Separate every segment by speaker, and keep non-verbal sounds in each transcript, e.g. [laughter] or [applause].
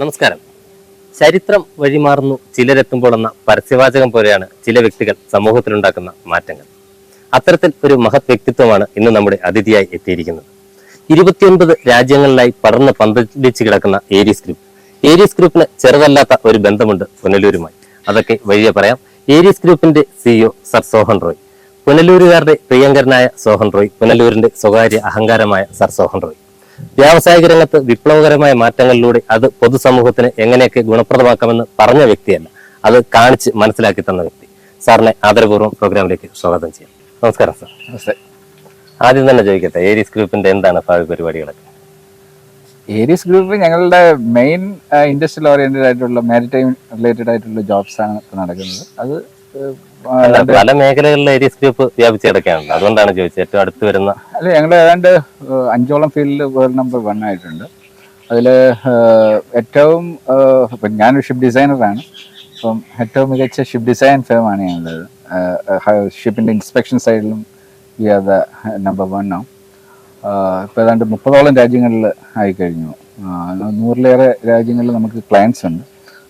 Speaker 1: നമസ്കാരം. ചരിത്രം വഴിമാറുന്നു ചിലരെത്തുമ്പോൾ എന്ന പരസ്യവാചകം പോലെയാണ് ചില വ്യക്തികൾ സമൂഹത്തിലുണ്ടാക്കുന്ന മാറ്റങ്ങൾ. അത്തരത്തിൽ ഒരു മഹത് വ്യക്തിത്വമാണ് ഇന്ന് നമ്മുടെ അതിഥിയായി എത്തിയിരിക്കുന്നത്. ഇരുപത്തിയൊൻപത് രാജ്യങ്ങളിലായി പടർന്ന് പന്തലിച്ച് കിടക്കുന്ന ഏരീസ് ഗ്രൂപ്പ് ഏരീസ് ഗ്രൂപ്പിന് ചെറുതല്ലാത്ത ഒരു ബന്ധമുണ്ട് പുനലൂരുമായി. അതൊക്കെ വഴിയെ പറയാം. ഏരീസ് ഗ്രൂപ്പിന്റെ സിഇഒ സർ സോഹൻ റോയ്. പുനലൂരുകാരുടെ പ്രിയങ്കരനായ സോഹൻ റോയ് പുനലൂരിന്റെ സ്വകാര്യ അഹങ്കാരമായ സർ സോഹൻ റോയ്. വ്യാവസായിക രംഗത്ത് വിപ്ലവകരമായ മാറ്റങ്ങളിലൂടെ അത് പൊതുസമൂഹത്തിന് എങ്ങനെയൊക്കെ ഗുണപ്രദമാക്കാമെന്ന് പറഞ്ഞ വ്യക്തിയല്ല. അത് കാണിച്ച് മനസ്സിലാക്കി തന്ന വ്യക്തി. സാറിനെ ആദരപൂർവം പ്രോഗ്രാമിലേക്ക് സ്വാഗതം ചെയ്യാം. നമസ്കാരം സാർ.
Speaker 2: നമസ്തേ.
Speaker 1: ആദ്യം തന്നെ ചോദിക്കട്ടെ ഏരീസ് ഗ്രൂപ്പിന്റെ എന്താണ് ഭാവി പരിപാടികളൊക്കെ?
Speaker 2: ഏരീസ് ഗ്രൂപ്പ് ഞങ്ങളുടെ മെയിൻ ഇൻഡസ്ട്രിയൽ ഓറിയന്റഡ് ആയിട്ടുള്ള മാരിടൈം റിലേറ്റഡ് ആയിട്ടുള്ള ജോബ്സ് ആണ് നടക്കുന്നത്. അത്
Speaker 1: പല മേഖലകളിലെ ഏരിയസ് ഗ്രൂപ്പ് വ്യാപിച്ച് കിടക്കുകയാണല്ലോ അതുകൊണ്ടാണ് ചോദിച്ചത് ഏറ്റവും അടുത്ത് വരുന്ന
Speaker 2: അല്ല ഞങ്ങൾ ഏതാണ്ട് അഞ്ചോളം ഫീൽഡിൽ വേൾഡ് നമ്പർ വൺ ആയിട്ടുണ്ട്. അതിൽ ഏറ്റവും ഇപ്പം ഞാനൊരു ഷിപ്പ് ഡിസൈനറാണ്. അപ്പം ഏറ്റവും മികച്ച ഷിപ്പ് ഡിസൈൻ ഫേമാണ് ഞങ്ങളത് ഷിപ്പിന്റെ ഇൻസ്പെക്ഷൻ സൈഡിലും we are the number one ആണ്. ഇപ്പോൾ ഏതാണ്ട് മുപ്പതോളം രാജ്യങ്ങളിൽ ആയിക്കഴിഞ്ഞു. നൂറിലേറെ രാജ്യങ്ങളിൽ നമുക്ക് ക്ലയൻസ് ഉണ്ട്.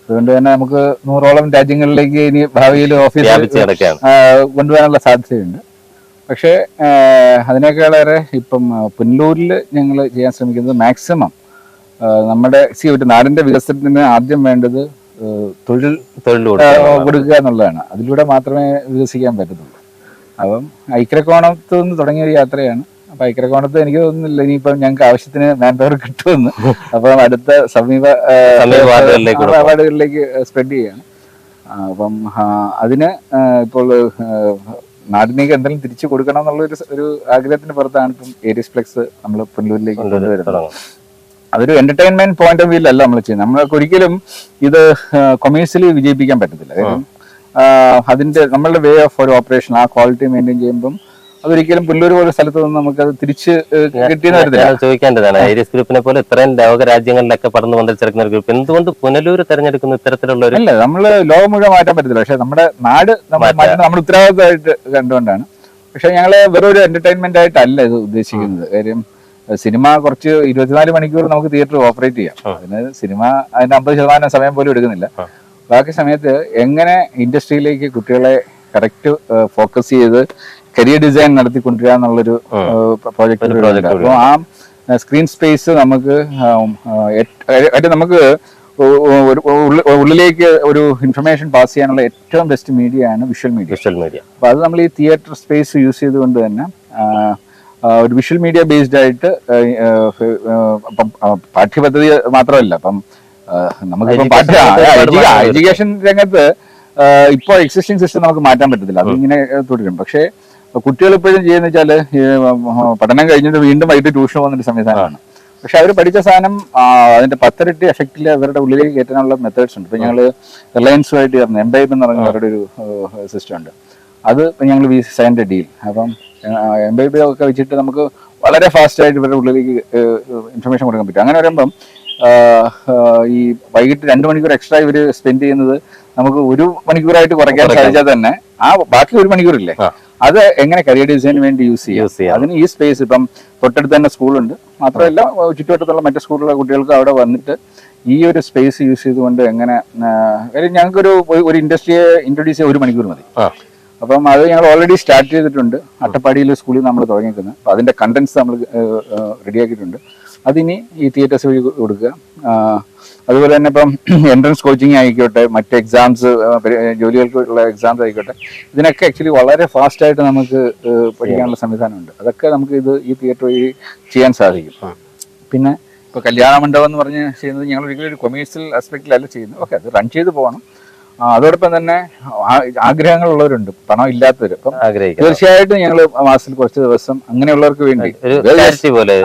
Speaker 2: അതുകൊണ്ട് തന്നെ നമുക്ക് നൂറോളം രാജ്യങ്ങളിലേക്ക് ഇനി ഭാവിയിൽ ഓഫീസ്
Speaker 1: കൊണ്ടുപോകാനുള്ള
Speaker 2: കൊണ്ടുവരാനുള്ള സാധ്യതയുണ്ട്. പക്ഷേ അതിനേക്കാളേറെ ഇപ്പം പുനലൂരിൽ ഞങ്ങൾ ചെയ്യാൻ ശ്രമിക്കുന്നത് മാക്സിമം നമ്മുടെ സി ഒരു നാടിന്റെ വികസനത്തിന് ആദ്യം വേണ്ടത് തൊഴിൽ
Speaker 1: തൊഴിൽ കൊടുക്കുക
Speaker 2: കൊടുക്കുക എന്നുള്ളതാണ്. അതിലൂടെ മാത്രമേ വികസിക്കാൻ പറ്റത്തുള്ളൂ. അപ്പം ഐക്യകോണത്ത് നിന്ന് തുടങ്ങിയ ഒരു യാത്രയാണ്. അപ്പൊ ഐക്യക്കോണത്ത് എനിക്ക് തോന്നുന്നില്ല. ഇനിയിപ്പം ഞങ്ങൾക്ക് ആവശ്യത്തിന് മാൻ പവർ കിട്ടുമെന്ന്. അപ്പം അടുത്ത സമീപ
Speaker 1: അവാർഡുകളിലേക്ക് വാർഡുകളിലേക്ക്
Speaker 2: സ്പ്രെഡ് ചെയ്യാണ്. അപ്പം അതിന് ഇപ്പോൾ നാടിനേക്ക് എന്തെങ്കിലും തിരിച്ചു കൊടുക്കണം എന്നുള്ള ഒരു ആഗ്രഹത്തിന് പുറത്താണ് ഇപ്പം ഏരിയസ് ഫ്ലെക്സ് നമ്മൾ പുനലൂരിലേക്ക് കൊണ്ടുവരുന്നത്. അതൊരു എന്റർടൈൻമെന്റ് പോയിന്റ് ഓഫ് വ്യൂലല്ല നമ്മൾ ചെയ്യുന്നത്. നമ്മൾക്ക് ഒരിക്കലും ഇത് കൊമേഴ്സ്യലി വിജയിപ്പിക്കാൻ പറ്റത്തില്ല. അതിന്റെ നമ്മളുടെ വേ ഓഫ് ഒരു ഓപ്പറേഷൻ ആ ക്വാളിറ്റി മെയിന്റെയിൻ ചെയ്യുമ്പം അതൊരിക്കലും പുല്ലൂർ പോലെ സ്ഥലത്ത് നിന്ന് നമുക്ക് അത് തിരിച്ച് കിട്ടിയെന്ന് വരത്തില്ല.
Speaker 1: ചോദിക്കേണ്ടതാണ് ഐരിസ് ഗ്രൂപ്പിനെ പോലെ ഇത്രയും ലോക രാജ്യങ്ങളിലൊക്കെ പടർന്നു പന്തലിച്ചിരിക്കുന്ന ഒരു ഗ്രൂപ്പ് എന്തുകൊണ്ട് പുനലൂർ തെരഞ്ഞെടുക്കുന്ന ഇത്തരത്തിലുള്ള ഒരു
Speaker 2: അല്ല നമ്മൾ ലോകം മുഴുവൻ മാറ്റാൻ പറ്റില്ല പക്ഷെ നമ്മുടെ നാട് നമ്മൾ ഉത്തരവാദിത്തമായിട്ട് കണ്ടുകൊണ്ടാണ്. പക്ഷെ ഞങ്ങൾ വെറും ഒരു എന്റർടൈൻമെന്റ് ആയിട്ടല്ല ഇത് ഉദ്ദേശിക്കുന്നത്. കാര്യം സിനിമ കുറച്ച് ഇരുപത്തിനാല് മണിക്കൂർ നമുക്ക് തിയേറ്റർ ഓപ്പറേറ്റ് ചെയ്യാം. അതിന് സിനിമ അതിന്റെ അമ്പത് ശതമാനം സമയം പോലും എടുക്കുന്നില്ല. ബാക്കി സമയത്ത് എങ്ങനെ ഇൻഡസ്ട്രിയിലേക്ക് കുട്ടികളെ കറക്റ്റ് ഫോക്കസ് ചെയ്ത് കരിയർ ഡിസൈൻ നടത്തിക്കൊണ്ടിരിക്കുക എന്നുള്ളൊരു പ്രോജക്റ്റ്
Speaker 1: അപ്പൊ
Speaker 2: അപ്പോൾ ആ സ്ക്രീൻ സ്പേസ് നമുക്ക് നമുക്ക് ഉള്ളിലേക്ക് ഒരു ഇൻഫർമേഷൻ പാസ് ചെയ്യാനുള്ള ഏറ്റവും ബെസ്റ്റ് മീഡിയ ആണ് വിഷ്വൽ മീഡിയ
Speaker 1: വിഷ്വൽ മീഡിയ
Speaker 2: അപ്പോൾ അത് നമ്മൾ ഈ തിയേറ്റർ സ്പേസ് യൂസ് ചെയ്തുകൊണ്ട് തന്നെ ഒരു വിഷ്വൽ മീഡിയ ബേസ്ഡ് ആയിട്ട് പാഠ്യപദ്ധതി മാത്രമല്ല. അപ്പം നമുക്ക് നമുക്കിപ്പം പാഠ്യ എഡ്യൂക്കേഷൻ രംഗത്ത് ഇപ്പോൾ എക്സിസ്റ്റിംഗ് സിസ്റ്റം നമുക്ക് മാറ്റാൻ പറ്റത്തില്ല. അതിങ്ങനെ തുടരും. പക്ഷേ കുട്ടികൾ ഇപ്പോഴും ചെയ്യുന്ന വെച്ചാൽ പഠനം കഴിഞ്ഞിട്ട് വീണ്ടും വൈകിട്ട് ട്യൂഷൻ പോകുന്ന ഒരു സംവിധാനമാണ് പക്ഷെ അവർ പഠിച്ച സാധനം അതിന്റെ പത്തരട്ടി എഫക്റ്റിൽ അവരുടെ ഉള്ളിലേക്ക് കയറ്റാനുള്ള മെത്തേഡ്സ് ഉണ്ട്. ഇപ്പൊ ഞങ്ങൾ റിലയൻസുമായിട്ട് ചേർന്ന് എംബൈബ് എന്ന് പറഞ്ഞ അവരുടെ ഒരു സിസ്റ്റം ഉണ്ട്. അത് ഞങ്ങൾ വി സൈന്റെ ഡീൽ അപ്പം എംബൈബി ഒക്കെ വെച്ചിട്ട് നമുക്ക് വളരെ ഫാസ്റ്റ് ആയിട്ട് ഇവരുടെ ഉള്ളിലേക്ക് ഇൻഫർമേഷൻ കൊടുക്കാൻ പറ്റും. അങ്ങനെ വരുമ്പം ഈ വൈകിട്ട് രണ്ട് മണിക്കൂർ എക്സ്ട്രാ ഇവർ സ്പെൻഡ് ചെയ്യുന്നത് നമുക്ക് ഒരു മണിക്കൂറായിട്ട് കുറയ്ക്കാൻ സാധിച്ചാൽ തന്നെ ആ ബാക്കി ഒരു മണിക്കൂറില്ലേ. അത് എങ്ങനെ കരിയർ ഡിസൈന് വേണ്ടി യൂസ് ചെയ്യാം? അതിന് ഈ സ്പേസ് ഇപ്പം തൊട്ടടുത്ത് തന്നെ സ്കൂളുണ്ട് മാത്രമല്ല ചുറ്റുവട്ടത്തുള്ള മറ്റു സ്കൂളിലെ കുട്ടികൾക്ക് അവിടെ വന്നിട്ട് ഈ ഒരു സ്പേസ് യൂസ് ചെയ്തുകൊണ്ട് എങ്ങനെ കാര്യം ഞങ്ങൾക്കൊരു ഒരു- ഇൻഡസ്ട്രിയെ ഇൻട്രൊഡ്യൂസ് ചെയ്യാൻ ഒരു മണിക്കൂർ മതി. അപ്പം അത് ഞങ്ങൾ ഓൾറെഡി സ്റ്റാർട്ട് ചെയ്തിട്ടുണ്ട്. അട്ടപ്പാടിയിലെ സ്കൂളിൽ നമ്മൾ തുടങ്ങിയിരിക്കുന്നത് അപ്പം അതിന്റെ കണ്ടന്റ്സ് നമ്മൾ റെഡിയാക്കിയിട്ടുണ്ട് അതിനി ഈ തിയേറ്റേഴ്സ് വഴി കൊടുക്കുക. അതുപോലെ തന്നെ ഇപ്പം [clears throat] എൻട്രൻസ് കോച്ചിങ് ആയിക്കോട്ടെ മറ്റ് എക്സാംസ് ജോലികൾക്കുള്ള എക്സാംസ് ആയിക്കോട്ടെ ഇതിനൊക്കെ ആക്ച്വലി വളരെ ഫാസ്റ്റായിട്ട് നമുക്ക് പഠിക്കാനുള്ള സംവിധാനമുണ്ട്. അതൊക്കെ നമുക്ക് ഇത് ഈ തിയേറ്റർ വഴി ചെയ്യാൻ സാധിക്കും. പിന്നെ ഇപ്പോൾ കല്യാണ മണ്ഡപം എന്ന് പറഞ്ഞ് ചെയ്യുന്നത് ഞങ്ങൾ ഒരിക്കലും ഒരു കൊമേഴ്സ്യൽ ആസ്പെക്റ്റിലല്ല ചെയ്യുന്നത്. ഓക്കെ അത് റൺ ചെയ്ത് പോകണം. അതോടൊപ്പം തന്നെ ആ- ആഗ്രഹങ്ങളുള്ളവരുണ്ട്. പണം ഇല്ലാത്തവർ അപ്പം തീർച്ചയായിട്ടും ഞങ്ങൾ മാസത്തിൽ കുറച്ച് ദിവസം അങ്ങനെയുള്ളവർക്ക് വേണ്ടി.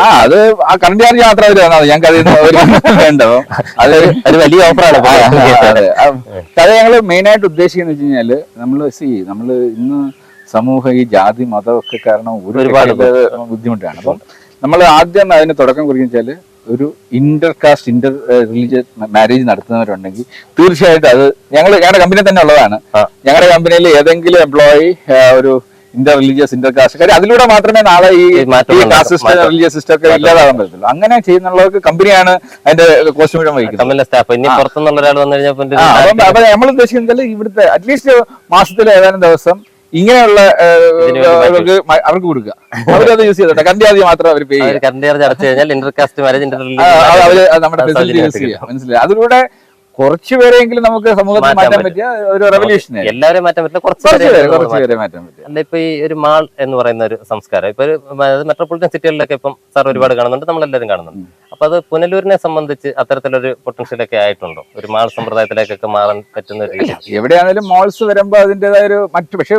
Speaker 2: ആ അത് ആ കറണ്ട് ചാർജ് മാത്രം അവർ തന്നാൽ ഞങ്ങൾക്ക് അതിൽ [laughs] വേണ്ട. അത്
Speaker 1: ഒരു വലിയ ഓഫറാണ്
Speaker 2: അതെ. ഞങ്ങൾ മെയിൻ ആയിട്ട് ഉദ്ദേശിക്കുന്നത് വെച്ച് കഴിഞ്ഞാൽ നമ്മൾ സി നമ്മൾ ഇന്ന് സമൂഹ ഈ ജാതി മതം ഒക്കെ കാരണം ഒരു
Speaker 1: ഒരുപാട്
Speaker 2: ബുദ്ധിമുട്ടാണ്. അപ്പം നമ്മൾ ആദ്യം അതിന് തുടക്കം കുറിക്കുന്ന വെച്ചാൽ ഒരു inter caste inter religious marriage നടത്തുന്നവരുണ്ടെങ്കിൽ തീർച്ചയായിട്ടും അത് ഞങ്ങൾ ഞങ്ങളുടെ കമ്പനി തന്നെ ഉള്ളതാണ്. ഞങ്ങളുടെ കമ്പനിയിൽ ഏതെങ്കിലും എംപ്ലോയി ഒരു ഇന്റർ റിലീജിയസ് ഇന്റർ കാസ്റ്റ് കാര്യം അതിലൂടെ മാത്രമേ നാളെ ഈ. കാസ്റ്റ് സിസ്റ്റം റിലീജിയസ് സിസ്റ്റം ഒക്കെ ഇല്ലാതാകാൻ പറ്റത്തുള്ളൂ അങ്ങനെ ചെയ്യുന്നുള്ളവർക്ക് കമ്പനിയാണ് അതിന്റെ കോസ്റ്റ് മുഴുവൻ വഹിക്കുന്നത്. അപ്പൊ നമ്മൾ ഉദ്ദേശിക്കുന്നത് ഇവിടുത്തെ അറ്റ്ലീസ്റ്റ് മാസത്തിൽ ഏതാനും ദിവസം ഇങ്ങനെയുള്ള അവർക്ക് കൊടുക്കുക. അവരത് യൂസ് ചെയ്തോട്ടെ. [laughs] കണ്ടി ആദ്യം മാത്രം അവർ പേ അവർ നമ്മുടെ ഫെസിലിറ്റി യൂസ് ചെയ്യുക. മനസ്സിലായി? അതിലൂടെ കുറച്ച് പേരെങ്കിലും നമുക്ക് സമൂഹത്തിൽ
Speaker 1: മാറ്റാൻ
Speaker 2: പറ്റിയ ഒരു റെവല്യൂഷൻ
Speaker 1: എല്ലാവരെയും മാറ്റാൻ പറ്റില്ല കുറച്ച് പേരെ
Speaker 2: മാറ്റാൻ പറ്റും.
Speaker 1: അല്ല ഇപ്പൊ ഈ ഒരു മാൾ എന്ന് പറയുന്ന ഒരു സംസ്കാരം. ഇപ്പൊ മെട്രോപൊളിറ്റൻ സിറ്റികളിലൊക്കെ ഇപ്പം സാർ ഒരുപാട് കാണുന്നുണ്ട് നമ്മളെല്ലാവരും കാണുന്നുണ്ട്. അപ്പൊ അത് പുനലൂരിനെ സംബന്ധിച്ച് അത്തരത്തിലൊരു പൊട്ടൻഷ്യൽ ഒക്കെ ആയിട്ടുണ്ടോ? ഒരു മാൾ സമ്പ്രദായത്തിലേക്കൊക്കെ മാറാൻ പറ്റുന്ന ഒരു
Speaker 2: എവിടെയാണെങ്കിലും മാൾസ് വരുമ്പോൾ അതിന്റെതായ ഒരു മറ്റു പക്ഷേ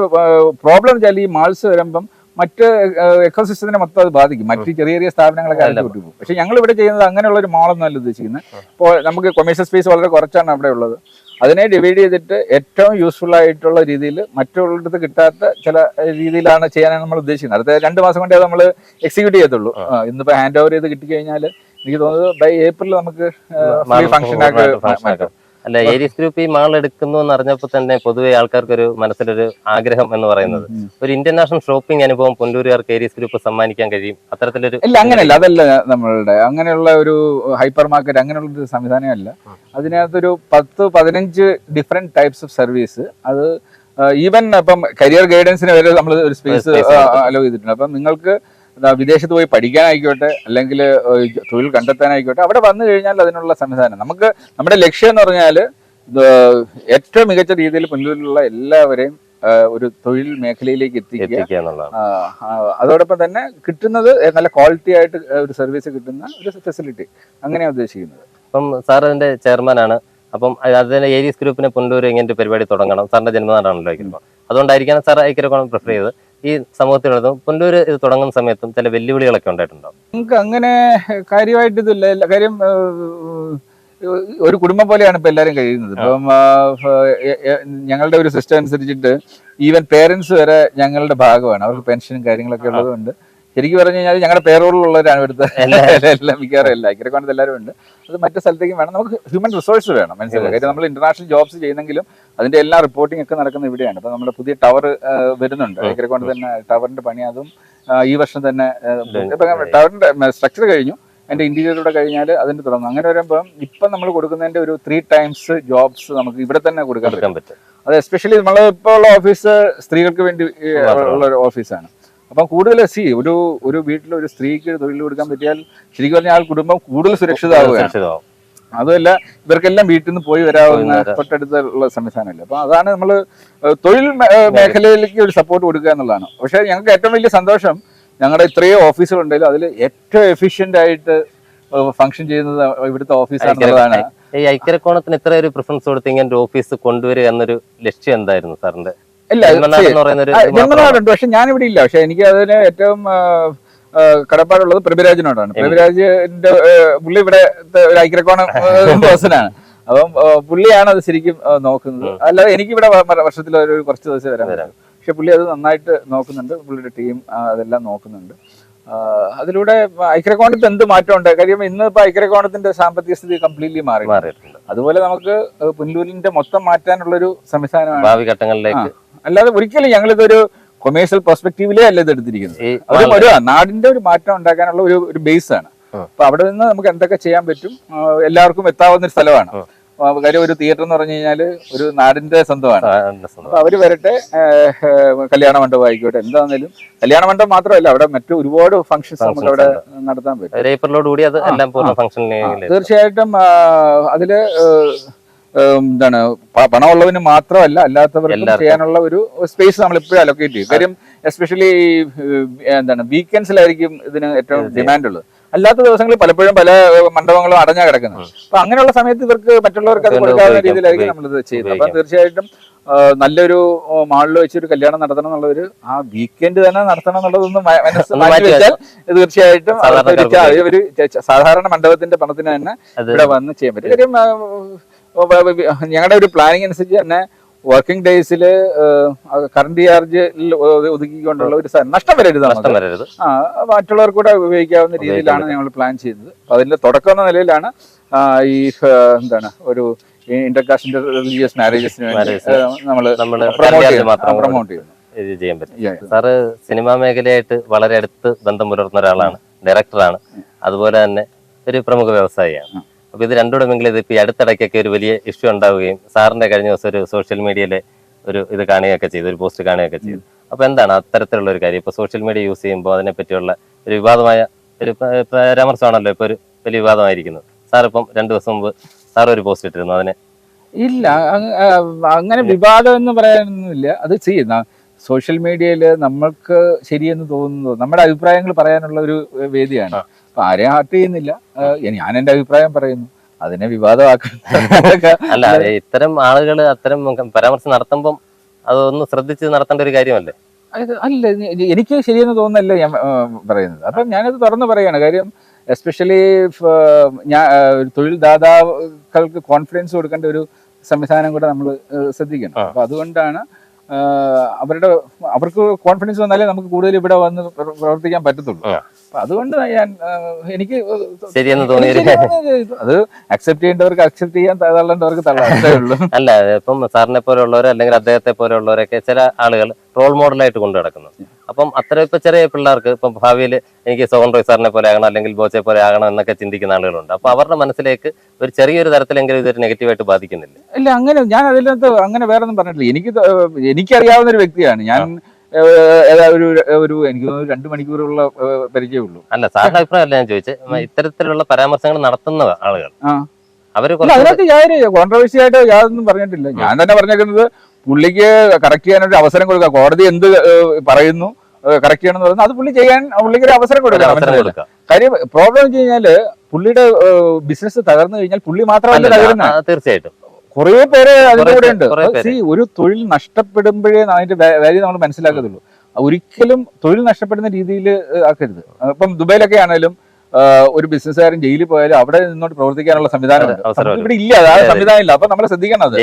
Speaker 2: പ്രോബ്ലം വെച്ചാൽ ഈ മാൾസ് വരുമ്പം മറ്റ് എക്കോസിസ്റ്റത്തിനെ മൊത്തം അത് ബാധിക്കും. മറ്റ് ചെറിയ ചെറിയ സ്ഥാപനങ്ങളൊക്കെ അതിൽ പോകും. പക്ഷേ ഞങ്ങൾ ഇവിടെ ചെയ്യുന്നത് അങ്ങനെയുള്ള ഒരു മാളൊന്നും അല്ല ഉദ്ദേശിക്കുന്നത്. ഇപ്പോൾ നമുക്ക് കൊമേഴ്ഷ്യൽ സ്പേസ് വളരെ കുറച്ചാണ് അവിടെ ഉള്ളത്. അതിനെ ഡിവൈഡ് ചെയ്തിട്ട് ഏറ്റവും യൂസ്ഫുൾ ആയിട്ടുള്ള രീതിയിൽ മറ്റുള്ളടത്ത് കിട്ടാത്ത ചില രീതിയിലാണ് ചെയ്യാനാണ് നമ്മൾ ഉദ്ദേശിക്കുന്നത്. അടുത്ത രണ്ട് മാസം കൊണ്ടേ നമ്മൾ എക്സിക്യൂട്ട് ചെയ്യത്തുള്ളൂ. ഇന്നിപ്പോൾ ഇന്നിപ്പോ ഹാൻഡ് ഓവർ ചെയ്ത് കിട്ടിക്കഴിഞ്ഞാൽ എനിക്ക് തോന്നുന്നത് ബൈ ഏപ്രിൽ നമുക്ക് ഫംഗ്ഷൻ.
Speaker 1: അല്ല ഏരീസ് ഗ്രൂപ്പ് ഈ മാൾ എടുക്കുന്നു എന്ന് അറിഞ്ഞപ്പോൾ തന്നെ പൊതുവെ ആൾക്കാർക്കൊരു മനസ്സിലൊരു ആഗ്രഹം എന്ന് പറയുന്നത്. ഒരു ഇന്റർനാഷണൽ ഷോപ്പിംഗ് അനുഭവം പൊന്നൂരുകാർക്ക് ഏരീസ് ഗ്രൂപ്പ് സമ്മാനിക്കാൻ കഴിയും. അത്തരത്തിലൊരു
Speaker 2: ഇല്ല അങ്ങനെയല്ല. അതല്ല നമ്മളുടെ. അങ്ങനെയുള്ള ഒരു ഹൈപ്പർ മാർക്കറ്റ് അങ്ങനെയുള്ള ഒരു സംവിധാനമല്ല അതിനകത്തൊരു പത്ത് പതിനഞ്ച് ഡിഫറെന്റ് ടൈപ്സ് ഓഫ് സർവീസ് അത് ഈവൻ അപ്പം കരിയർ ഗൈഡൻസിന് വരെ നമ്മൾ ഒരു സ്പേസ് അലോ ചെയ്തിട്ടുണ്ട്. അപ്പം നിങ്ങൾക്ക് വിദേശത്ത് പോയി പഠിക്കാനായിക്കോട്ടെ അല്ലെങ്കിൽ തൊഴിൽ കണ്ടെത്താനായിക്കോട്ടെ അവിടെ വന്നു കഴിഞ്ഞാൽ അതിനുള്ള സംവിധാനം. നമുക്ക് നമ്മുടെ ലക്ഷ്യം എന്ന് പറഞ്ഞാൽ ഏറ്റവും മികച്ച രീതിയിൽ മുന്നിലുള്ള എല്ലാവരെയും ഒരു തൊഴിൽ മേഖലയിലേക്ക് എത്തിക്കുക. അതോടൊപ്പം തന്നെ കിട്ടുന്നത് നല്ല ക്വാളിറ്റി ആയിട്ട് ഒരു സർവീസ് കിട്ടുന്ന ഒരു ഫെസിലിറ്റി അങ്ങനെയാണ് ഉദ്ദേശിക്കുന്നത്.
Speaker 1: അപ്പം സാർ അതിന്റെ ചെയർമാനാണ് അപ്പം അതിന്റെ ഏരിയസ് ഗ്രൂപ്പിനെ പുനലൂർ ഇങ്ങനെ ഒരു പരിപാടി തുടങ്ങണം? സാറിന്റെ ജന്മനാടാണല്ലോ അതുകൊണ്ടായിരിക്കണം സാർ ഐക്യരക്കോണം പ്രിഫർ ചെയ്തത്. ഈ സമൂഹത്തിലുള്ളതും പുനലൂർ ഇത് തുടങ്ങുന്ന സമയത്തും ചില വെല്ലുവിളികളൊക്കെ ഉണ്ടായിട്ടുണ്ടോ?
Speaker 2: നമുക്ക് അങ്ങനെ കാര്യമായിട്ട് ഇതില്ല കാര്യം ഒരു കുടുംബം പോലെയാണ് ഇപ്പൊ എല്ലാവരും കഴിയുന്നത്. ഇപ്പം ഞങ്ങളുടെ ഒരു സിസ്റ്റം അനുസരിച്ചിട്ട് ഈവൻ പേരൻസ് വരെ ഞങ്ങളുടെ ഭാഗമാണ്. അവർക്ക് പെൻഷനും കാര്യങ്ങളൊക്കെ ഉള്ളതുകൊണ്ട് ശരിക്കും പറഞ്ഞു കഴിഞ്ഞാൽ ഞങ്ങളുടെ പേരോളിലുള്ളവരാണ് ഇവിടുത്തെ. എല്ലാം [laughs] മിക്കവാറും എല്ലാം. ഇക്കരക്കോണത്ത് എല്ലാവരും ഉണ്ട്. അത് മറ്റു സ്ഥലത്തേക്കും വേണം. നമുക്ക് ഹ്യൂമൻ റിസോഴ്സ് വേണം മനസ്സിലാക്കുക കാര്യം നമ്മൾ ഇന്റർനാഷണൽ ജോബ്സ് ചെയ്യുന്നെങ്കിലും അതിന്റെ എല്ലാ റിപ്പോർട്ടിംഗ് ഒക്കെ നടക്കുന്ന ഇവിടെയാണ്. അപ്പൊ നമ്മുടെ പുതിയ ടവർ വരുന്നുണ്ട്. ഇക്കരക്കോണത്ത് തന്നെ ടവറിന്റെ പണി അതും ഈ വർഷം തന്നെ ടവറിന്റെ സ്ട്രക്ചർ കഴിഞ്ഞു. അതിന്റെ ഇന്റീരിയറൂടെ കഴിഞ്ഞാൽ അതിന്റെ തുടങ്ങും അങ്ങനെ വരുമ്പോൾ ഇപ്പം നമ്മൾ കൊടുക്കുന്നതിന്റെ ഒരു ത്രീ ടൈംസ് ജോബ്സ് നമുക്ക് ഇവിടെ തന്നെ കൊടുക്കാൻ പറ്റും. അത് എസ്പെഷ്യലി നമ്മൾ ഇപ്പോൾ ഉള്ള ഓഫീസ് സ്ത്രീകൾക്ക് വേണ്ടി ഉള്ള ഒരു ഓഫീസാണ് അപ്പം കൂടുതൽ സി ഒരു ഒരു വീട്ടിൽ ഒരു സ്ത്രീക്ക് തൊഴിൽ കൊടുക്കാൻ പറ്റിയാൽ ശരിക്കും പറഞ്ഞാൽ ആ കുടുംബം കൂടുതൽ സുരക്ഷിതമാവുകയാണ്.
Speaker 1: സുരക്ഷിതമാവും.
Speaker 2: അതുമല്ല ഇവർക്കെല്ലാം വീട്ടിൽ നിന്ന് പോയി വരാവുന്ന
Speaker 1: വരാം.
Speaker 2: തൊട്ടടുത്തുള്ള സംവിധാനമല്ല? അപ്പൊ അതാണ് നമ്മൾ തൊഴിൽ മേഖലയിലേക്ക് ഒരു സപ്പോർട്ട് കൊടുക്കുക എന്നുള്ളതാണ്. പക്ഷെ ഞങ്ങൾക്ക് ഏറ്റവും വലിയ സന്തോഷം ഞങ്ങളുടെ ഇത്രയും ഓഫീസുകൾ ഉണ്ടെങ്കിലും അതിൽ ഏറ്റവും എഫിഷ്യന്റ് ആയിട്ട് ഫംഗ്ഷൻ ചെയ്യുന്നത് ഇവിടുത്തെ ഓഫീസാണെന്നുള്ളതാണ്
Speaker 1: ഈ ഐക്യരക്കോണത്തിന് ഇത്ര ഒരു പ്രിഫറൻസ് കൊടുത്ത് ഇങ്ങനെ ഒരു ഓഫീസ് കൊണ്ടുവരിക എന്നൊരു ലക്ഷ്യം എന്തായിരുന്നു സാറിന്റെ
Speaker 2: ഇല്ല. ജന്മനാടുണ്ട് പക്ഷെ ഞാനിവിടെ ഇല്ല. പക്ഷെ എനിക്ക് അതിന് ഏറ്റവും കടപ്പാടുള്ളത് പൃഥ്വിരാജിനോടാണ്. പൃഥ്വിരാജിന്റെ പുള്ളി ഇവിടെ ഒരു ഐക്യക്കോണം പേഴ്സണാണ്. അപ്പം പുള്ളിയാണ് അത് ശരിക്കും നോക്കുന്നത്. അല്ലാതെ എനിക്ക് ഇവിടെ വർഷത്തിൽ ഒരു കുറച്ച് ദിവസം വരാൻ
Speaker 1: വരാം.
Speaker 2: പക്ഷെ പുള്ളി അത് നന്നായിട്ട് നോക്കുന്നുണ്ട്. പുള്ളിയുടെ ടീം അതെല്ലാം നോക്കുന്നുണ്ട്. അതിലൂടെ ഐക്യക്കോണത്തിൽ എന്ത് മാറ്റമുണ്ട്? കാര്യം ഇന്ന് ഇപ്പൊ ഐക്യക്കോണത്തിന്റെ സാമ്പത്തിക സ്ഥിതി കംപ്ലീറ്റ്ലി മാറി
Speaker 1: മാറിയിട്ടുണ്ട്.
Speaker 2: അതുപോലെ നമുക്ക് പുല്ലൂരിന്റെ മൊത്തം മാറ്റാനുള്ള ഒരു സംവിധാനമാണ്
Speaker 1: ഭാവി ഘട്ടങ്ങളിലേക്ക്
Speaker 2: അല്ലാതെ ഒരിക്കലും ഞങ്ങൾ ഇതൊരു കൊമേഴ്ഷ്യൽ പെർസ്പെക്റ്റീവിലേ അല്ല ഇത് എടുത്തിരിക്കുന്നത് അത് ഒരു നാടിന്റെ ഒരു മാറ്റം ഉണ്ടാക്കാനുള്ള ഒരു ഒരു ബേസ് ആണ്. അപ്പൊ അവിടെ നിന്ന് നമുക്ക് എന്തൊക്കെ ചെയ്യാൻ പറ്റും എല്ലാവർക്കും എത്താവുന്ന ഒരു സ്ഥലമാണ്. കാര്യം ഒരു തിയേറ്റർ എന്ന് പറഞ്ഞു കഴിഞ്ഞാൽ ഒരു നാടിന്റെ സ്വന്തമാണ്. അപ്പൊ അവർ വരട്ടെ കല്യാണ മണ്ഡപം ആയിക്കോട്ടെ എന്താണെങ്കിലും കല്യാണ മണ്ഡപം മാത്രമല്ല അവിടെ മറ്റു ഒരുപാട് ഫംഗ്ഷൻസ് നമുക്ക് അവിടെ നടത്താൻ പറ്റും. തീർച്ചയായിട്ടും അതിൽ എന്താണ് പണമുള്ളവന് മാത്രമല്ല അല്ലാത്തവർക്കും. ചെയ്യാനുള്ള ഒരു സ്പേസ് നമ്മൾ ഇപ്പോഴും അലൊക്കേറ്റ് ചെയ്യും കാര്യം എസ്പെഷ്യലി എന്താണ് വീക്കെൻഡ്സിലായിരിക്കും ഇതിന് ഏറ്റവും ഡിമാൻഡ് ഉള്ളത് അല്ലാത്ത ദിവസങ്ങളിൽ പലപ്പോഴും പല മണ്ഡപങ്ങളും അടഞ്ഞാ കിടക്കുന്നത്. അപ്പൊ അങ്ങനെയുള്ള സമയത്ത് ഇവർക്ക് മറ്റുള്ളവർക്ക് അത് കൊടുക്കാവുന്ന രീതിയിലായിരിക്കും നമ്മളിത് ചെയ്യുന്നത്. അപ്പൊ തീർച്ചയായിട്ടും നല്ലൊരു മാളിൽ വെച്ചൊരു കല്യാണം നടത്തണം എന്നുള്ളൊരു ആ വീക്കെൻഡ് തന്നെ നടത്തണം എന്നുള്ളതൊന്നും മനസ്സ് മാറ്റി വെച്ചാൽ തീർച്ചയായിട്ടും ഒരു ഒരു സാധാരണ മണ്ഡപത്തിന്റെ പണത്തിന് തന്നെ ഇവിടെ വന്ന് ചെയ്യാൻ പറ്റും. കാര്യം ഞങ്ങളുടെ ഒരു പ്ലാനിങ് അനുസരിച്ച് തന്നെ വർക്കിംഗ് ഡേയ്സിൽ കറണ്ട് ചാർജ് ഒതുക്കിക്കൊണ്ടുള്ള ഒരു നഷ്ടം വരരുത്
Speaker 1: നഷ്ടം വരരുത്.
Speaker 2: ആ മറ്റുള്ളവർക്ക് കൂടെ ഉപയോഗിക്കാവുന്ന രീതിയിലാണ് ഞങ്ങൾ പ്ലാൻ ചെയ്യുന്നത്. അപ്പൊ അതിന്റെ തുടക്കം എന്ന നിലയിലാണ് ഈ എന്താണ് ഒരു ഇന്റർകാസ്റ്റ് റിലീജിയസ് മാരേജസിന്. നമ്മൾ പ്രൊമോട്ട് ചെയ്യുന്നു.
Speaker 1: ചെയ്യാൻ പറ്റും. സാറ് സിനിമാ മേഖലയായിട്ട് വളരെ അടുത്ത് ബന്ധം പുലർത്തുന്ന ഒരാളാണ് ഡയറക്ടറാണ് അതുപോലെ തന്നെ ഒരു പ്രമുഖ വ്യവസായിയാണ്. അപ്പൊ ഇത് രണ്ടുടമെങ്കിലും ഇത് ഇപ്പൊ ഈ അടുത്തിടയ്ക്കൊക്കെ ഒരു വലിയ ഇഷ്യൂ ഉണ്ടാവുകയും സാറിന്റെ കഴിഞ്ഞ ദിവസം ഒരു സോഷ്യൽ മീഡിയയിലെ ഒരു ഇത് കാണുകയൊക്കെ ചെയ്തു ഒരു പോസ്റ്റ് കാണുകയൊക്കെ ചെയ്തു. അപ്പൊ എന്താണ് അത്തരത്തിലുള്ള ഒരു കാര്യം? ഇപ്പൊ സോഷ്യൽ മീഡിയ യൂസ് ചെയ്യുമ്പോൾ അതിനെ പറ്റിയുള്ള ഒരു വിവാദമായ ഒരു പരാമർശമാണല്ലോ ഇപ്പൊ ഒരു വലിയ വിവാദമായിരിക്കുന്നത്. സാർ ഇപ്പം രണ്ടു ദിവസം മുമ്പ് സാർ ഒരു പോസ്റ്റ് ഇട്ടിരുന്നു അതിനെ
Speaker 2: ഇല്ല അങ്ങനെ വിവാദം എന്ന് പറയാനൊന്നുമില്ല. അത് ചെയ്യുന്ന സോഷ്യൽ മീഡിയയിൽ നമ്മൾക്ക് ശരിയെന്ന് തോന്നുന്നത് നമ്മുടെ അഭിപ്രായങ്ങൾ പറയാനുള്ള ഒരു വേദിയാണ്. അപ്പൊ ആരെയും ഹാർട്ട് ചെയ്യുന്നില്ല. ഞാൻ എന്റെ അഭിപ്രായം പറയുന്നു. അതിനെ വിവാദമാക്കുന്ന
Speaker 1: അല്ല ഇത്തരം ആളുകൾ അത്തരം പരാമർശം നടത്തുമ്പം അതൊന്ന് ശ്രദ്ധിച്ച് നടത്തേണ്ട ഒരു കാര്യമല്ലേ?
Speaker 2: അല്ല എനിക്ക് ശരിയെന്ന് തോന്നുന്നല്ല ഞാൻ പറയുന്നത്. അപ്പം ഞാനത് തുറന്നു പറയാണ്. കാര്യം എസ്പെഷ്യലി ഞാൻ തൊഴിൽ ദാതാക്കൾക്ക് കോൺഫിഡൻസ് കൊടുക്കേണ്ട ഒരു സംവിധാനം കൂടെ നമ്മൾ ശ്രദ്ധിക്കണം. അപ്പം അതുകൊണ്ടാണ് അവരുടെ അവർക്ക് കോൺഫിഡൻസ് വന്നാലേ നമുക്ക് കൂടുതൽ ഇവിടെ വന്ന് പ്രവർത്തിക്കാൻ പറ്റത്തുള്ളൂ. അതുകൊണ്ട് ഞാൻ എനിക്ക്
Speaker 1: ശരിയെന്ന്
Speaker 2: തോന്നി അത് അക്സെപ്റ്റ് ചെയ്യേണ്ടവർക്ക് അക്സെപ്റ്റ് ചെയ്യാൻ തള്ളേണ്ടവർക്ക് തള്ളേ ഉള്ളൂ. [laughs]
Speaker 1: അല്ല ഇപ്പം സാറിനെ പോലെയുള്ളവർ അല്ലെങ്കിൽ അദ്ദേഹത്തെ പോലെയുള്ളവരൊക്കെ ചില ആളുകൾ റോൾ മോഡലായിട്ട് കൊണ്ടു നടക്കുന്നു. അപ്പം അത്ര ഇപ്പൊ ചെറിയ പിള്ളേർക്ക് ഇപ്പം ഭാവിയിൽ എനിക്ക് സോഹൻ റോയ് സാറിനെ പോലെ ആകണം അല്ലെങ്കിൽ ബോച്ചെ പോലെ ആകണം എന്നൊക്കെ ചിന്തിക്കുന്ന ആളുകളുണ്ട്. അപ്പൊ അവരുടെ മനസ്സിലേക്ക് ഒരു ചെറിയൊരു തരത്തിലെങ്കിലും ഇതൊരു നെഗറ്റീവായിട്ട് ബാധിക്കുന്നില്ല?
Speaker 2: ഇല്ല അങ്ങനെ ഞാൻ അതിനകത്ത് അങ്ങനെ വേറെ ഒന്നും പറഞ്ഞിട്ടില്ല. എനിക്ക് എനിക്കറിയാവുന്ന ഒരു വ്യക്തിയാണ്. ഞാൻ ഒരു ഒരു എനിക്ക് തോന്നുന്നു രണ്ട് മണിക്കൂറുള്ള പരിചയമുള്ളൂ.
Speaker 1: അല്ല സാറിന്റെ അഭിപ്രായമല്ല ഞാൻ ചോദിച്ചത് ഇത്തരത്തിലുള്ള പരാമർശങ്ങൾ നടത്തുന്ന ആളുകൾ. അവർ
Speaker 2: അതിനകത്ത് ഞാൻ കോൺട്രവേഴ്സി ആയിട്ട് യാതൊന്നും പറഞ്ഞിട്ടില്ല. ഞാൻ തന്നെ പറഞ്ഞേക്കുന്നത് പുള്ളിക്ക് കറക്റ്റ് ചെയ്യാനൊരു അവസരം കൊടുക്കുക. കോടതി എന്ത് പറയുന്നു കറക്റ്റ് ചെയ്യണമെന്ന് പറയുന്നത് അത് പുള്ളി ചെയ്യാൻ പുള്ളിക്ക് ഒരു അവസരം?
Speaker 1: കൊടുക്കുക.
Speaker 2: കാര്യം പ്രോബ്ലം വെച്ച് കഴിഞ്ഞാൽ പുള്ളിയുടെ ബിസിനസ് തകർന്നു കഴിഞ്ഞാൽ പുള്ളി മാത്രമല്ല
Speaker 1: തകർന്ന തീർച്ചയായിട്ടും.
Speaker 2: കുറേ പേര് അതിന്റെ കൂടെ ഉണ്ട്. സി ഒരു തൊഴിൽ നഷ്ടപ്പെടുമ്പോഴേ അതിന്റെ വാല്യൂ നമ്മൾ മനസ്സിലാക്കത്തുള്ളൂ. ഒരിക്കലും തൊഴിൽ നഷ്ടപ്പെടുന്ന രീതിയിൽ ആക്കരുത്. ഇപ്പം ദുബൈയിലൊക്കെ ആണെങ്കിലും ഒരു ബിസിനസ്സുകാരൻ ജയിലിൽ പോയാലും അവിടെ നിന്നോട്ട് പ്രവർത്തിക്കാനുള്ള സംവിധാനം. ഇവിടെ ഇല്ല ആ സംവിധാനം ഇല്ല. അപ്പൊ നമ്മൾ ശ്രദ്ധിക്കണം അത്.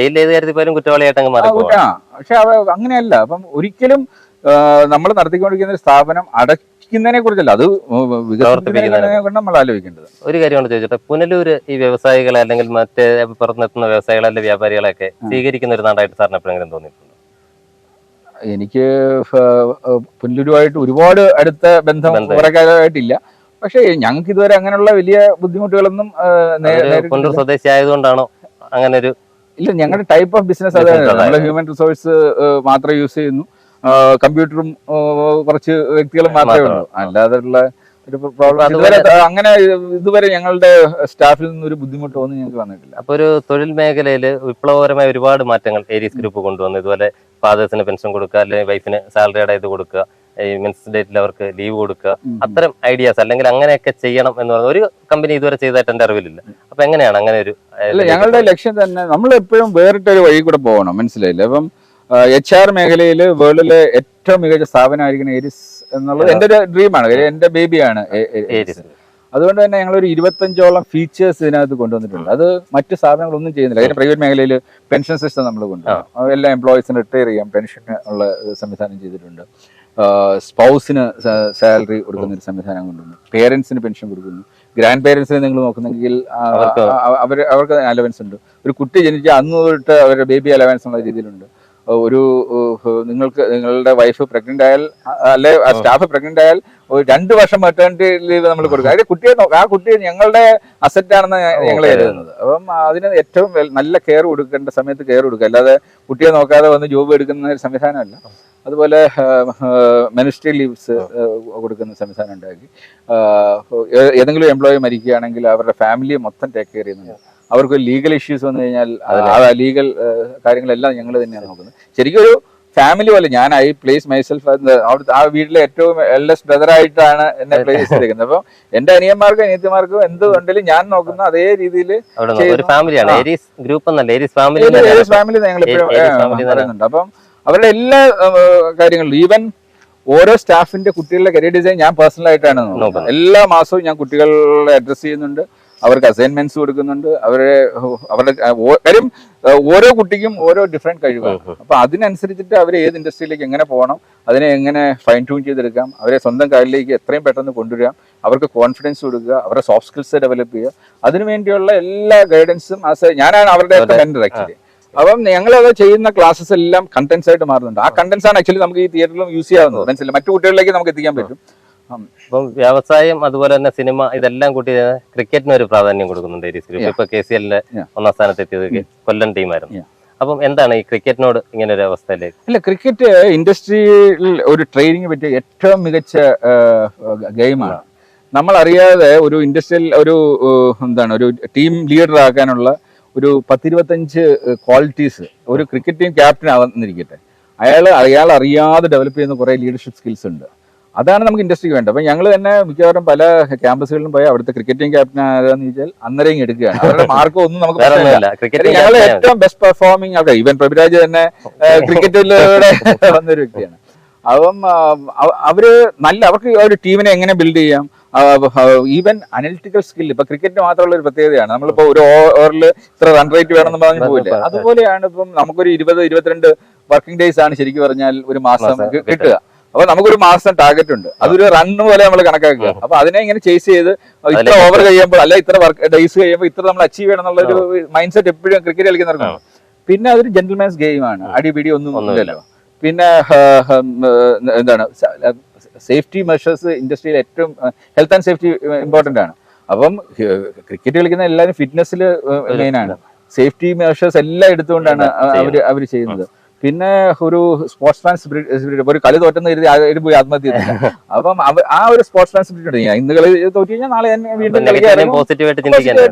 Speaker 2: പക്ഷെ അങ്ങനെയല്ല. അപ്പം ഒരിക്കലും നമ്മൾ നടത്തിക്കൊണ്ടിരിക്കുന്ന ഒരു സ്ഥാപനം അടയ്ക്കുന്നതിനെ കുറിച്ചല്ല അത് നമ്മൾ ആലോചിക്കേണ്ടത്.
Speaker 1: ഒരു കാര്യമാണ് ചോദിച്ചോട്ടെ പുനലൂർ ഈ വ്യവസായികളെ അല്ലെങ്കിൽ മറ്റേ പുറത്തെത്തുന്ന വ്യവസായികളെ അല്ലെങ്കിൽ വ്യാപാരികളെയൊക്കെ സ്വീകരിക്കുന്ന ഒരു നാടായിട്ട് സാറിന് എപ്പോഴെങ്കിലും തോന്നിയിട്ടുണ്ട്?
Speaker 2: എനിക്ക് പുനലൂരുമായിട്ട് ഒരുപാട് അടുത്ത ബന്ധം
Speaker 1: കുറേക്കാലമായിട്ടില്ല
Speaker 2: കുറെ പക്ഷേ ഞങ്ങൾക്ക് ഇതുവരെ അങ്ങനെയുള്ള വലിയ ബുദ്ധിമുട്ടുകളൊന്നും
Speaker 1: പുനലൂർ സ്വദേശി ആയതുകൊണ്ടാണോ അങ്ങനെ ഒരു
Speaker 2: ഇല്ല ഞങ്ങളുടെ ടൈപ്പ് ഓഫ് ബിസിനസ് അതാണ്. നമ്മൾ
Speaker 1: അതായത്.
Speaker 2: ഹ്യൂമൻ റിസോഴ്സ് മാത്രം യൂസ് ചെയ്യുന്നു. കമ്പ്യൂട്ടറും കുറച്ച് വ്യക്തികളും മാത്രമേ ഉള്ളൂ. അല്ലാതെയുള്ള ഒരു പ്രോബ്ലം അതുവരെ അങ്ങനെ ഇതുവരെ ഞങ്ങളുടെ സ്റ്റാഫിൽ നിന്ന് ഒരു ബുദ്ധിമുട്ടൊന്നും ഞങ്ങൾക്ക് വന്നിട്ടില്ല.
Speaker 1: അപ്പൊ ഒരു തൊഴിൽ മേഖലയിൽ വിപ്ലവകരമായ ഒരുപാട് മാറ്റങ്ങൾ ഏരീസ് ഗ്രൂപ്പ് കൊണ്ടുവന്നു. ഇതുപോലെ ഫാദേഴ്സിന് പെൻഷൻ കൊടുക്കുക അല്ലെങ്കിൽ വൈഫിന് സാലറിയുടെ ഇത് കൊടുക്കുക ഈ മെൻസ് ഡേറ്റിൽ അവർക്ക് ലീവ് കൊടുക്കുക. അത്തരം ഐഡിയാസ് അല്ലെങ്കിൽ അങ്ങനെയൊക്കെ ചെയ്യണം എന്ന് പറഞ്ഞ ഒരു കമ്പനി ഇതുവരെ ചെയ്തതായിട്ട് എന്റെ അറിവിലില്ല. അപ്പൊ എങ്ങനെയാണ് അങ്ങനെ ഒരു
Speaker 2: ഞങ്ങളുടെ ലക്ഷ്യം തന്നെ നമ്മൾ എപ്പോഴും വേറിട്ടൊരു വഴി കൂടെ പോകണം. മനസ്സിലായില്ലേ? അപ്പം എച്ച് ആർ മേഖലയിൽ വേൾഡിലെ ഏറ്റവും മികച്ച സ്ഥാപനമായിരിക്കണം എരിസ് എന്നുള്ളത് എന്റെ ഒരു ഡ്രീമാണ് എന്റെ ബേബിയാണ്
Speaker 1: എരിസ്
Speaker 2: അതുകൊണ്ട് തന്നെ ഞങ്ങൾ ഒരു ഇരുപത്തഞ്ചോളം ഫീച്ചേഴ്സ് ഇതിനകത്ത് കൊണ്ടുവന്നിട്ടുണ്ട്. അത് മറ്റ് സ്ഥാപനങ്ങളൊന്നും ചെയ്യുന്നില്ല. അതിന് പ്രൈവറ്റ് മേഖലയിൽ പെൻഷൻ സിസ്റ്റം നമ്മൾ കൊണ്ടുവന്നു എല്ലാ എംപ്ലോയീസിന് റിട്ടയർ ചെയ്യാം. പെൻഷൻ ഉള്ള സംവിധാനം ചെയ്തിട്ടുണ്ട്. സ്പൗസിന് സാലറി കൊടുക്കുന്ന ഒരു സംവിധാനം കൊണ്ടുവന്നു. പേരൻസിന് പെൻഷൻ കൊടുക്കുന്നു. ഗ്രാൻഡ് പേരൻസിനെ നിങ്ങൾ നോക്കുന്നെങ്കിൽ അവർ
Speaker 1: അവർക്ക്
Speaker 2: അലവൻസ് ഉണ്ട്. ഒരു കുട്ടി ജനിച്ച അന്ന് തൊട്ട് അവരുടെ ബേബി അലവൻസ് ഉള്ള രീതിയിലുണ്ട്. ഒരു നിങ്ങൾക്ക് നിങ്ങളുടെ വൈഫ് പ്രഗ്നന്റ് ആയാൽ അല്ലെ സ്റ്റാഫ് പ്രഗ്നന്റ് ആയാൽ ഒരു രണ്ട് വർഷം മെറ്റേണിറ്റി ലീവ് നമ്മൾ കൊടുക്കുക അതായത് കുട്ടിയെ ആ കുട്ടിയെ ഞങ്ങളുടെ അസറ്റ് ആണെന്ന് ഞങ്ങൾ കരുതുന്നത്. അപ്പം അതിന് ഏറ്റവും നല്ല കെയർ കൊടുക്കേണ്ട സമയത്ത് കെയർ കൊടുക്കുക. അല്ലാതെ കുട്ടിയെ നോക്കാതെ വന്ന് ജോബ് എടുക്കുന്ന ഒരു സംവിധാനമല്ല. അതുപോലെ മിനിസ്ട്രി ലീവ്സ് കൊടുക്കുന്ന സംവിധാനം ഉണ്ടാക്കി. ഏതെങ്കിലും എംപ്ലോയി മരിക്കുകയാണെങ്കിൽ അവരുടെ ഫാമിലിയെ മൊത്തം ടേക്ക് കെയർ ചെയ്യുന്നുണ്ട്. അവർക്ക് ലീഗൽ ഇഷ്യൂസ് വന്നു കഴിഞ്ഞാൽ ലീഗൽ കാര്യങ്ങളെല്ലാം ഞങ്ങൾ തന്നെയാണ് നോക്കുന്നത്. ശരിക്കും ഒരു ഫാമിലി പോലെ ഞാൻ ഐ പ്ലേസ് മൈസെൽഫ് അവിടുത്തെ ആ വീട്ടിലെ ഏറ്റവും എൽഡസ്റ്റ് ബ്രദറായിട്ടാണ് എന്നെ പ്ലേസ് ചെയ്തിരിക്കുന്നത്. അപ്പം എന്റെ അനിയന്മാർക്കും അനിയത്തിമാർക്കും എന്ത് ഉണ്ടെങ്കിലും ഞാൻ നോക്കുന്ന അതേ രീതിയിൽ ആ.
Speaker 1: ഫാമിലി
Speaker 2: ഞങ്ങൾ? പറയുന്നുണ്ട്. അപ്പം അവരുടെ എല്ലാ കാര്യങ്ങളും ഈവൻ ഓരോ സ്റ്റാഫിന്റെ കുട്ടികളുടെ കരിയർ ഡിസൈൻ ഞാൻ പേഴ്സണലായിട്ടാണ് നോക്കുന്നത്.
Speaker 1: നോക്കുന്നത്.
Speaker 2: എല്ലാ മാസവും ഞാൻ കുട്ടികളെ അഡ്രസ് ചെയ്യുന്നുണ്ട്. അവർക്ക് അസൈൻമെന്റ്സ് കൊടുക്കുന്നുണ്ട്. അവരെ അവരുടെ കാര്യം ഓരോ കുട്ടിക്കും ഓരോ ഡിഫറെന്റ് കഴിവാണ്. അപ്പൊ അതിനനുസരിച്ചിട്ട് അവർ ഏത് ഇൻഡസ്ട്രിയിലേക്ക് എങ്ങനെ പോകണം അതിനെ എങ്ങനെ ഫൈൻ ട്യൂൺ ചെയ്തെടുക്കാം അവരെ സ്വന്തം കാലിലേക്ക് എത്രയും പെട്ടെന്ന് കൊണ്ടുവരാം അവർക്ക് കോൺഫിഡൻസ് കൊടുക്കുക അവരുടെ സോഫ്റ്റ് സ്കിൽസ് ഡെവലപ്പ് ചെയ്യുക. അതിനു വേണ്ടിയുള്ള എല്ലാ ഗൈഡൻസും ആസ് ഞാനാണ് അവരുടെ മെന്റർ ആക്ച്വലി അപ്പം ഞങ്ങളത് ചെയ്യുന്ന ക്ലാസ്സസ് എല്ലാം കണ്ടന്റ്സ് ആയിട്ട് മാറുന്നുണ്ട്. ആ കണ്ടന്റ്സ് ആണ് ആക്ച്വലി നമുക്ക് ഈ തിയേറ്ററിലും യൂസ് ചെയ്യാവുന്നത്. മനസ്സിലായി? മറ്റു കുട്ടികളിലേക്ക് നമുക്ക് എത്തിക്കാൻ പറ്റും.
Speaker 1: അപ്പം വ്യവസായം അതുപോലെ തന്നെ സിനിമ ഇതെല്ലാം കൂട്ടി ക്രിക്കറ്റിന് ഒരു പ്രാധാന്യം കൊടുക്കുന്നുണ്ട് ഈ ഗ്രൂപ്പ് ഇപ്പൊ കെ സി എല്ലിന്റെ ഒന്നാം സ്ഥാനത്ത് എത്തിയത് കൊല്ലം ടീമായിരുന്നു. അപ്പം എന്താണ് ഈ ക്രിക്കറ്റിനോട് ഇങ്ങനെ ഒരു അവസ്ഥയിലേക്ക്?
Speaker 2: അല്ല ക്രിക്കറ്റ് ഇൻഡസ്ട്രിയിൽ ഒരു ട്രെയിനിങ് പറ്റിയ ഏറ്റവും മികച്ച ഗെയിമാണ്. നമ്മൾ അറിയാതെ ഒരു ഇൻഡസ്ട്രിയൽ ഒരു എന്താണ് ഒരു ടീം ലീഡർ ആക്കാനുള്ള ഒരു പത്തിരുപത്തഞ്ച് ക്വാളിറ്റീസ് ഒരു ക്രിക്കറ്റ് ടീം ക്യാപ്റ്റൻ ആവുന്നിരിക്കട്ടെ അയാൾ അയാൾ അറിയാതെ ഡെവലപ്പ് ചെയ്യുന്ന കുറേ ലീഡർഷിപ്പ് സ്കിൽസ് ഉണ്ട്. അതാണ് നമുക്ക് ഇൻഡസ്ട്രിക്ക് വേണ്ടത്. അപ്പം ഞങ്ങൾ തന്നെ മിക്കവാറും പല ക്യാമ്പസുകളിലും പോയി അവിടുത്തെ ക്രിക്കറ്റിംഗ് ക്യാപ്റ്റൻ ആരാന്ന് ചോദിച്ചാൽ അന്നേരം എടുക്കുകയാണ്. അവരുടെ മാർക്ക് ഒന്നും നമുക്ക് ഞങ്ങൾ ഏറ്റവും ബെസ്റ്റ് പെർഫോമിംഗ് അവിടെ ഈവൻ പ്രഭുരാജ് തന്നെ ക്രിക്കറ്റിലൂടെ വന്നൊരു വ്യക്തിയാണ്. അപ്പം അവർ നല്ല അവർക്ക് ഒരു ടീമിനെ എങ്ങനെ ബിൽഡ് ചെയ്യാം? ഈവൻ അനലിറ്റിക്കൽ സ്കിൽ ഇപ്പൊ ക്രിക്കറ്റ് മാത്രമുള്ള ഒരു പ്രത്യേകതയാണ്. നമ്മളിപ്പോ ഒരു ഓവറിൽ ഇത്ര റൺ റേറ്റ് വേണമെന്ന് പറഞ്ഞു പോയില്ലേ അതുപോലെയാണ് ഇപ്പം നമുക്കൊരു ഇരുപത് ഇരുപത്തിരണ്ട് വർക്കിംഗ് ഡേയ്സ് ആണ് ശരിക്കും പറഞ്ഞാൽ ഒരു മാസം കിട്ടുക. അപ്പൊ നമുക്കൊരു മാസം ടാർഗറ്റ് ഉണ്ട്. അതൊരു റൺ പോലെ നമ്മൾ കണക്കാക്കുക. അപ്പൊ അതിനെ ഇങ്ങനെ ചേസ് ചെയ്ത് ഇത്ര ഓവർ കഴിയുമ്പോൾ അല്ല ഇത്ര വർക്ക് ഡേയ്സ് കഴിയുമ്പോൾ ഇത്ര നമ്മൾ അച്ചീവ് ചെയ്യണം എന്നുള്ള ഒരു മൈൻഡ് സെറ്റ് എപ്പോഴും ക്രിക്കറ്റ് കളിക്കുന്നവർക്കാണ് പിന്നെ അതൊരു ജെന്റിൽമാൻസ് ഗെയിമാണ് അടിപിടി ഒന്നും
Speaker 1: ഒന്നുമില്ല.
Speaker 2: ഇല്ലല്ലോ. പിന്നെ എന്താണ് സേഫ്റ്റി മെഷേഴ്സ് ഇൻഡസ്ട്രിയിൽ ഏറ്റവും ഹെൽത്ത് ആൻഡ് സേഫ്റ്റി ഇമ്പോർട്ടന്റ് ആണ്. അപ്പം ക്രിക്കറ്റ് കളിക്കുന്ന എല്ലാവരും ഫിറ്റ്നസ്സിൽ മെയിൻ ആണ്. സേഫ്റ്റി മെഷേഴ്സ് എല്ലാം എടുത്തുകൊണ്ടാണ് അവർ അവർ ചെയ്യുന്നത്. പിന്നെ ഒരു സ്പോർട്സ്മാൻ സ്പിരിറ്റ് ഒരു കളി തോറ്റെന്ന് കരുതി പോയി ആത്മഹത്യ [laughs] അപ്പം ആ ഒരു സ്പോർട്സ് മാൻ സ്പിരിറ്റ് ഉണ്ട് ഇന്ന് കളി തോറ്റി കഴിഞ്ഞാൽ നാളെ തന്നെ വീണ്ടും
Speaker 1: ചിന്തിക്കാൻ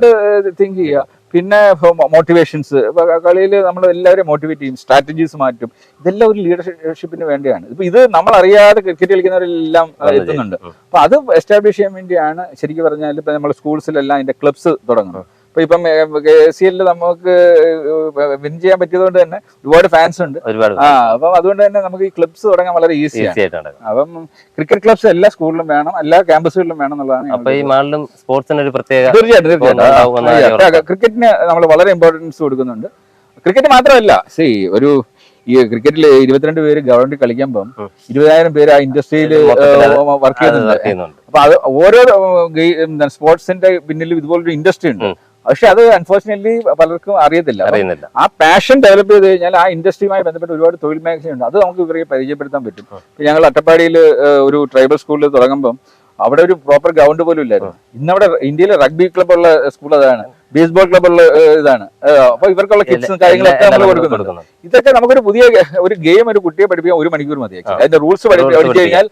Speaker 2: തിങ്ക് ചെയ്യുക. പിന്നെ മോട്ടിവേഷൻസ് കളിയിൽ നമ്മൾ എല്ലാവരും മോട്ടിവേറ്റ് ചെയ്യും. സ്ട്രാറ്റജീസ് മാറ്റും. ഇതെല്ലാം ഒരു ലീഡർഷിപ്പിന് വേണ്ടിയാണ്. ഇപ്പൊ ഇത് നമ്മൾ അറിയാതെ ക്രിക്കറ്റ് കളിക്കുന്നവരെല്ലാം എത്തുന്നുണ്ട്. അപ്പൊ അത് എസ്റ്റാബ്ലിഷ് ചെയ്യാൻ വേണ്ടിയാണ് ശരിക്കും പറഞ്ഞാൽ ഇപ്പൊ നമ്മൾ സ്കൂൾസിലെല്ലാം അതിന്റെ ക്ലബ്സ് തുടങ്ങുന്നത്. ഇപ്പൊ ഇപ്പം കെ സി എല്ലിൽ നമുക്ക് വിൻ ചെയ്യാൻ പറ്റിയതുകൊണ്ട് തന്നെ ഒരുപാട് ഫാൻസ് ഉണ്ട്.
Speaker 1: ഒരുപാട്
Speaker 2: ആ അപ്പം അതുകൊണ്ട് തന്നെ നമുക്ക് ഈ ക്ലബ്സ് തുടങ്ങാൻ വളരെ
Speaker 1: ഈസി ആയിട്ടുണ്ട്
Speaker 2: അപ്പം ക്രിക്കറ്റ് ക്ലബ്സ് എല്ലാ സ്കൂളിലും വേണം എല്ലാ ക്യാമ്പസുകളിലും വേണം എന്നുള്ളതാണ്
Speaker 1: അപ്പൊ ഈ മാളിലും സ്പോർട്സിന് ഒരു പ്രത്യേക
Speaker 2: തീർച്ചയായിട്ടും ക്രിക്കറ്റിന് നമ്മൾ വളരെ ഇമ്പോർട്ടൻസ് കൊടുക്കുന്നുണ്ട്. ക്രിക്കറ്റ് മാത്രമല്ല സി ഒരു ഈ ക്രിക്കറ്റിൽ ഇരുപത്തിരണ്ട് പേര് ഗവൺമെന്റ് കളിക്കുമ്പം ഇരുപതിനായിരം പേര് ആ ഇൻഡസ്ട്രിയിൽ വർക്ക് ചെയ്യുന്നുണ്ട്. അപ്പൊ അത് ഓരോ സ്പോർട്സിന്റെ പിന്നിലും ഇതുപോലൊരു ഇൻഡസ്ട്രി ഉണ്ട്. പക്ഷെ അത് അൺഫോർച്ചുനേറ്റ്ലി പലർക്കും അറിയത്തില്ല.
Speaker 1: അറിയുന്നില്ല.
Speaker 2: ആ പാഷൻ ഡെവലപ്പ് ചെയ്ത് കഴിഞ്ഞാൽ ആ ഇൻഡസ്ട്രിയുമായി ബന്ധപ്പെട്ട് ഒരുപാട് തൊഴിൽ മേഖലയുണ്ട്. അത് നമുക്ക് ഇവരെ പരിചയപ്പെടുത്താൻ പറ്റും. ഇപ്പൊ ഞങ്ങൾ അട്ടപ്പാടിയിൽ ഒരു ട്രൈബൽ സ്കൂളിൽ തുടങ്ങുമ്പം അവിടെ ഒരു പ്രോപ്പർ ഗ്രൗണ്ട് പോലും ഇല്ലായിരുന്നു. ഇന്നവിടെ ഇന്ത്യയിലെ റഗ്ബി ക്ലബുള്ള സ്കൂൾ അതാണ്. ബേസ്ബോൾ ക്ലബുള്ള ഇതാണ്. അപ്പൊ ഇവർക്കുള്ള കിറ്റ്സും കാര്യങ്ങളൊക്കെ നമ്മൾ
Speaker 1: കൊടുക്കുന്നത്
Speaker 2: കൊടുക്കുന്നുണ്ട്. ഇതൊക്കെ നമുക്കൊരു പുതിയ ഒരു ഗെയിം ഒരു കുട്ടിയെ പഠിപ്പിക്കാൻ ഒരു മണിക്കൂർ മതി അതിന്റെ റൂൾസ് പഠിച്ചു കഴിഞ്ഞാൽ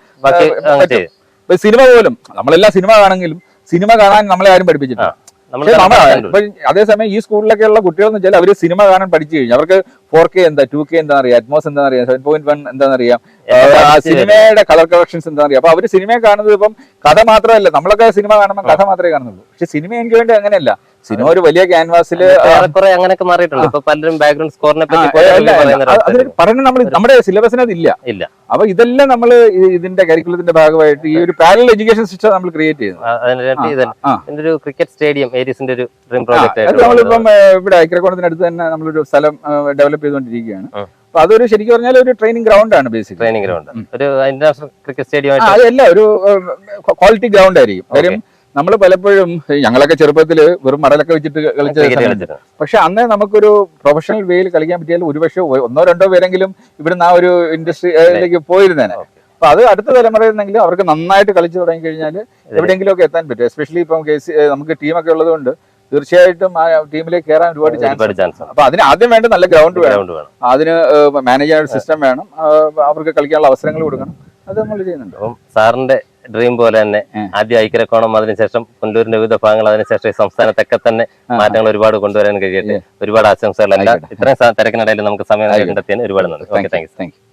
Speaker 2: സിനിമ പോലും നമ്മളെല്ലാം സിനിമ കാണുമെങ്കിലും സിനിമ കാണാൻ നമ്മളെ ആരും പഠിപ്പിച്ചിട്ടില്ല. അതേസമയം ഈ സ്കൂളിലൊക്കെ ഉള്ള കുട്ടികളെന്ന് വെച്ചാൽ അവർ സിനിമ കാണാൻ പഠിച്ചു കഴിഞ്ഞു. അവർക്ക് ഫോർ കെ എന്താ ടു കെ എന്താ അറിയാം അറ്റ്മോസ് എന്താ അറിയാം സെവൻ പോയിന്റ് വൺ എന്താ അറിയാം ആ സിനിമയുടെ കളർ കളക്ഷൻസ് എന്താ അറിയാം അപ്പൊ അവർ സിനിമ കാണുന്നത് ഇപ്പം കഥ മാത്രമല്ല നമ്മളൊക്കെ സിനിമ കാണുമ്പോൾ കഥ മാത്രമേ കാണുന്നുള്ളൂ. പക്ഷെ സിനിമ എനിക്ക് വേണ്ടി അങ്ങനെയല്ല. സിനിമ ഒരു വലിയ ക്യാൻവാസിൽ
Speaker 1: ഏറെക്കുറെ അങ്ങനെയൊക്കെ മാറിയിട്ടുണ്ട്. ഇപ്പൊ പലരും ബാക്ക്ഗ്രൗണ്ട് സ്കോറിനെ പറ്റി
Speaker 2: പറഞ്ഞ നമ്മൾ നമ്മുടെ സിലബസിന് അതില്ല
Speaker 1: ഇല്ല.
Speaker 2: അപ്പൊ ഇതെല്ലാം നമ്മൾ ഇതിന്റെ കരിക്കുലത്തിന്റെ ഭാഗമായിട്ട് ഈ ഒരു പാരലൽ എഡ്യൂക്കേഷൻ സിസ്റ്റം നമ്മൾ ക്രിയേറ്റ് ചെയ്യുന്നത്.
Speaker 1: ഒരു ക്രിക്കറ്റ് സ്റ്റേഡിയം ഏരീസിന്റെ ഒരു ഡ്രീം പ്രോജക്റ്റ്
Speaker 2: നമ്മളിപ്പം ഇവിടെ ഐക്യക്കോണത്തിനടുത്ത് തന്നെ നമ്മളൊരു സ്ഥലം ഡെവലപ്പ് ചെയ്തുകൊണ്ടിരിക്കുകയാണ്. അപ്പൊ അതൊരു ശരിക്കും പറഞ്ഞാൽ ഒരു ട്രെയിനിങ് ഗ്രൗണ്ട് ആണ് ബേസിക്
Speaker 1: ട്രെയിനിങ് ഗ്രൗണ്ട് ഒരു ഇന്റർനാഷണൽ ക്രിക്കറ്റ് സ്റ്റേഡിയം
Speaker 2: അതല്ല ഒരു ക്വാളിറ്റി ഗ്രൗണ്ട് ആയിരിക്കും. കാര്യം നമ്മൾ പലപ്പോഴും ഞങ്ങളൊക്കെ ചെറുപ്പത്തിൽ വെറും മടലൊക്കെ വെച്ചിട്ട് കളിച്ച പക്ഷെ അന്ന് നമുക്കൊരു പ്രൊഫഷണൽ വേയിൽ കളിക്കാൻ പറ്റിയാൽ ഒരുപക്ഷെ ഒന്നോ രണ്ടോ പേരെങ്കിലും ഇവിടുന്ന് ആ ഒരു ഇൻഡസ്ട്രിയിലേക്ക് പോയിരുന്നേനെ. അപ്പൊ അത് അടുത്ത തലമുറയിലെങ്കിലും അവർക്ക് നന്നായിട്ട് കളിച്ചു തുടങ്ങി കഴിഞ്ഞാൽ എവിടെയെങ്കിലും ഒക്കെ എത്താൻ പറ്റും. എസ്പെഷ്യലി ഇപ്പം നമുക്ക് ടീമൊക്കെ ഉള്ളതുകൊണ്ട് തീർച്ചയായിട്ടും ആ ടീമിലേക്ക് കയറാൻ ഒരുപാട് ചാൻസ് അപ്പൊ അതിന് ആദ്യം വേണ്ട നല്ല ഗ്രൗണ്ട് വേണം. അതിന് മാനേജ് ചെയ്യാൻ സിസ്റ്റം വേണം. അവർക്ക് കളിക്കാനുള്ള അവസരങ്ങൾ കൊടുക്കണം. അത് നമ്മൾ ചെയ്യുന്നുണ്ട്.
Speaker 1: സാറിന്റെ ഡ്രീം പോലെ തന്നെ. ആദ്യം ഐക്യരക്കോണം അതിനുശേഷം പുനലൂരിന്റെ വിവിധ ഭാഗങ്ങൾ അതിനുശേഷം ഈ സംസ്ഥാനത്തൊക്കെ തന്നെ മാറ്റങ്ങൾ ഒരുപാട് കൊണ്ടുവരാൻ കഴിയട്ടെ. ഒരുപാട് ആശംസകൾ എല്ലാം. ഇത്രയും തിരക്കിനിടയിൽ നമുക്ക് സമയം കണ്ടെത്തിയാൽ ഒരുപാട് നന്ദി. Okay
Speaker 2: thank you